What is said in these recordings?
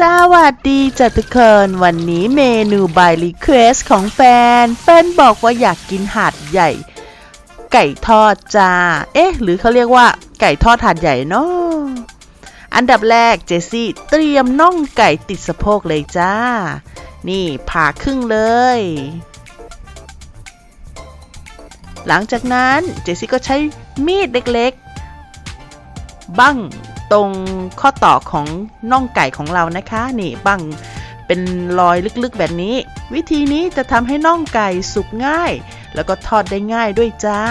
สวัสดีจ้ะทุกคนวันนี้เมนูบายรีเควสของแฟน แฟนบอกว่าอยากกินหาดใหญ่ ไก่ทอดจ้า เอ๊ะ หรือเขาเรียกว่าไก่ทอดหาดใหญ่เนาะอันดับแรกเจสซี่เตรียมน่องไก่ติดสะโพกเลยจ้า นี่ผ่าครึ่งเลย หลังจากนั้นเจสซี่ก็ใช้มีดเล็กๆ บั้ง ตรงข้อต่อของน่องไก่ของเรานะคะ นี่บังเป็นรอยลึกๆแบบนี้ วิธีนี้จะทำให้น่องไก่สุกง่าย แล้วก็ทอดได้ง่ายด้วยจ้า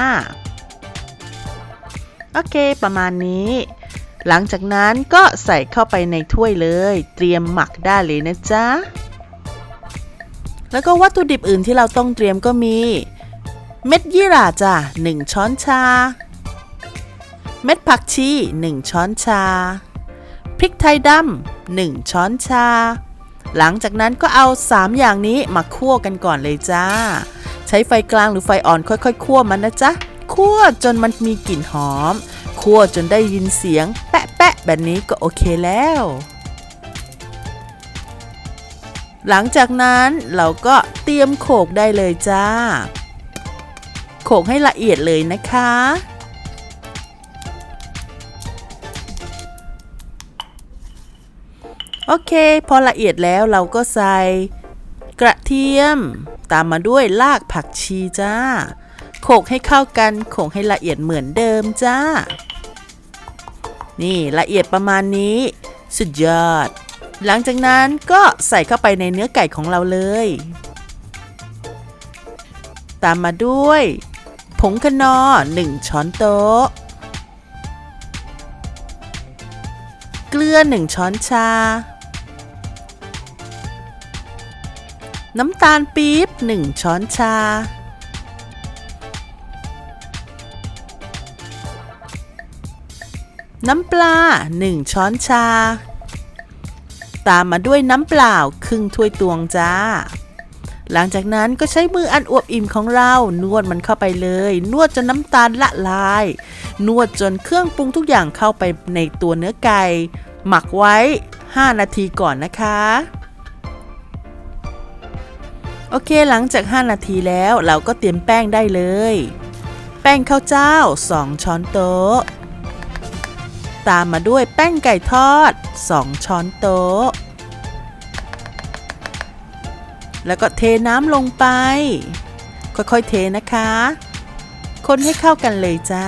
โอเค ประมาณนี้ หลังจากนั้นก็ใส่เข้าไปในถ้วยเลย เตรียมหมักได้เลยนะจ๊ะ แล้วก็วัตถุดิบอื่นที่เราต้องเตรียมก็มี เม็ดยี่หร่าจ้ะ1ช้อนชา เม็ดผักชี 1 ช้อนชา พริกไทยดำ1 ช้อนชา หลังจากนั้นก็เอา 3 อย่างนี้มาคั่วกันก่อนเลยจ้า ใช้ไฟกลางหรือไฟอ่อนค่อยๆ คั่วมันนะจ๊ะ คั่วจนมันมีกลิ่นหอม คั่วจนได้ยินเสียง แปะแปะๆแบบนี้ก็โอเคแล้ว หลังจากนั้นเราก็เตรียมโขกได้เลยจ้า โขกให้ละเอียดเลยนะคะ โอเค พอละเอียดแล้วเราก็ใส่กระเทียม ตามมาด้วยรากผักชีจ้าโขกให้เข้ากันโขลกให้ละเอียดเหมือนเดิมจ้า นี่ละเอียดประมาณนี้ สุดยอด หลังจากนั้นก็ใส่เข้าไปในเนื้อไก่ของเราเลย ตามมาด้วย ผงคะนอ1ช้อนโต๊ะ เกลือ1ช้อนชา น้ำตาลปี๊บ 1 ช้อนชา น้ำปลา 1 ช้อนชา ตามมาด้วยน้ำเปล่าครึ่งถ้วยตวงจ้า หลังจากนั้นก็ใช้มืออันอวบอิ่มของเรา นวดมันเข้าไปเลย นวดจนน้ำตาลละลาย นวดจนเครื่องปรุงทุกอย่างเข้าไปในตัวเนื้อไก่ หมักไว้ 5 นาทีก่อนนะคะ โอเคหลังจาก 5 นาทีแล้วเราก็เตรียมแป้งได้เลย แป้งข้าวเจ้า 2 ช้อนโต๊ะ ตามมาด้วยแป้งไก่ทอด 2 ช้อนโต๊ะ แล้วก็เทน้ำลงไป ค่อยๆเทนะคะ คนให้เข้ากันเลยจ้า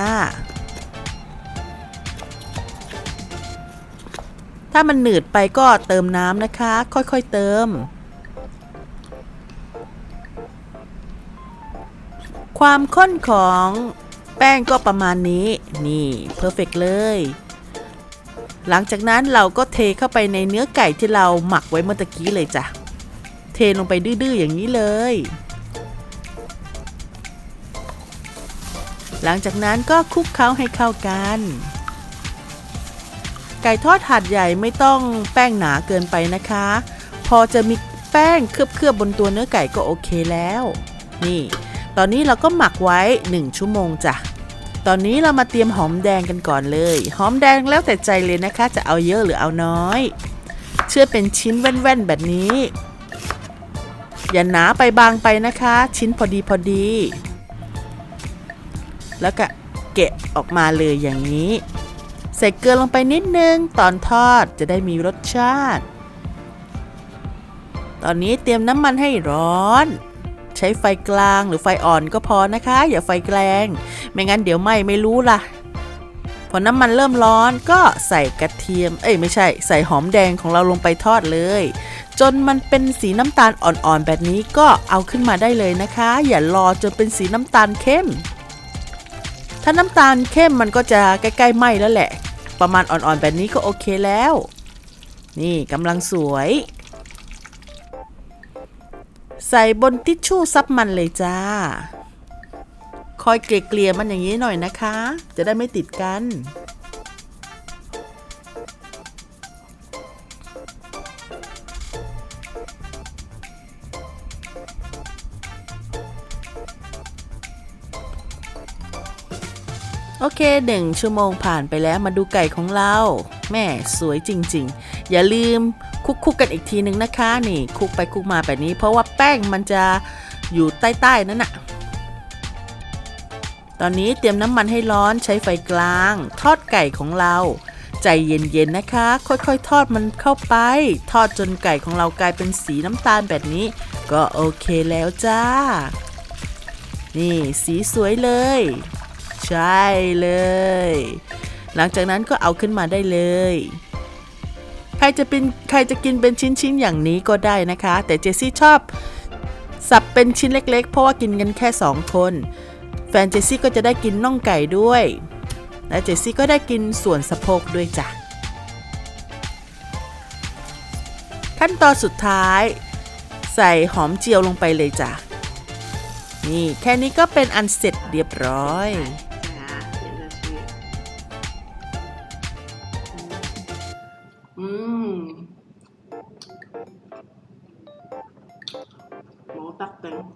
ถ้ามันหนืดไปก็เติมน้ำนะคะ ค่อยๆเติม ความข้นของแป้งก็ประมาณนี้ นี่เพอร์เฟกเลย หลังจากนั้นเราก็เทเข้าไปในเนื้อไก่ที่เราหมักไว้เมื่อตะกี้เลยจ้ะ เทลงไปดื้อๆอย่างนี้เลย หลังจากนั้นก็คลุกเคล้าให้เข้ากัน ไก่ทอดถาดใหญ่ไม่ต้องแป้งหนาเกินไปนะคะ พอจะมีแป้งเคลือบๆบนตัวเนื้อไก่ก็โอเคแล้ว นี่ ตอนนี้เราก็หมักไว้ 1 ชั่วโมงจ้ะ ตอนนี้เรามาเตรียมหอมแดงกันก่อนเลย หอมแดงแล้วแต่ใจเลยนะคะ จะเอาเยอะหรือเอาน้อย เชื่อเป็นชิ้นแว่นๆแบบนี้ อย่าหนาไปบางไปนะคะ ชิ้นพอดีพอดี แล้วก็เกะออกมาเลยอย่างนี้ ใส่เกลือลงไปนิดนึง ตอนทอดจะได้มีรสชาติ ตอนนี้เตรียมน้ำมันให้ร้อน ใช้ไฟกลางหรือไฟอ่อนก็พอนะคะ อย่าไฟแรงไม่งั้นเดี๋ยวไหม้ไม่รู้ล่ะพอน้ำมันเริ่มร้อนก็ใส่กระเทียม เอ้ยไม่ใช่ ใส่หอมแดงของเราลงไปทอดเลย จนมันเป็นสีน้ำตาลอ่อนๆ แบบนี้ก็เอาขึ้นมาได้เลยนะคะ อย่ารอจนเป็นสีน้ำตาลเข้ม ถ้าน้ำตาลเข้มมันก็จะใกล้ๆไหม้แล้วแหละ ประมาณอ่อนๆ แบบนี้ก็โอเคแล้ว นี่กำลังสวย ใส่บนทิชชู่ซับมันเลยจ้า คอยเกลี่ยมันอย่างนี้หน่อยนะคะ จะได้ไม่ติดกัน โอเคหนึ่งชั่วโมงผ่านไปแล้วมาดูไก่ของเรา แม่สวยจริงอย่าลืม คุกๆกันอีกทีหนึ่งนะคะนี่คุกไปคุกมาแบบนี้ เพราะว่าแป้งมันจะอยู่ใต้ๆนั่นน่ะตอนนี้เตรียมน้ำมันให้ร้อนใช้ไฟกลาง ทอดไก่ของเรา ใจเย็นๆนะคะ ค่อยๆ ทอดมันเข้าไป ทอดจนไก่ของเรากลายเป็นสีน้ำตาลแบบนี้ ก็โอเคแล้วจ้า นี่สีสวยเลย ใช่เลย หลังจากนั้นก็เอาขึ้นมาได้เลย จะเป็นใครจะกินเป็นชิ้นๆอย่างนี้ก็ได้นะคะ แต่เจสซี่ชอบ สับเป็นชิ้นเล็ก ๆ เพราะว่ากินกันแค่ 2 คน แฟนเจสซี่ก็จะได้กินน่องไก่ด้วย และเจสซี่ก็ได้กินส่วนสะโพกด้วยจ้ะขั้นตอนสุดท้าย ใส่หอมเจียวลงไปเลยจ้ะนี่แค่นี้ก็เป็นอันเสร็จเรียบร้อย Nothing.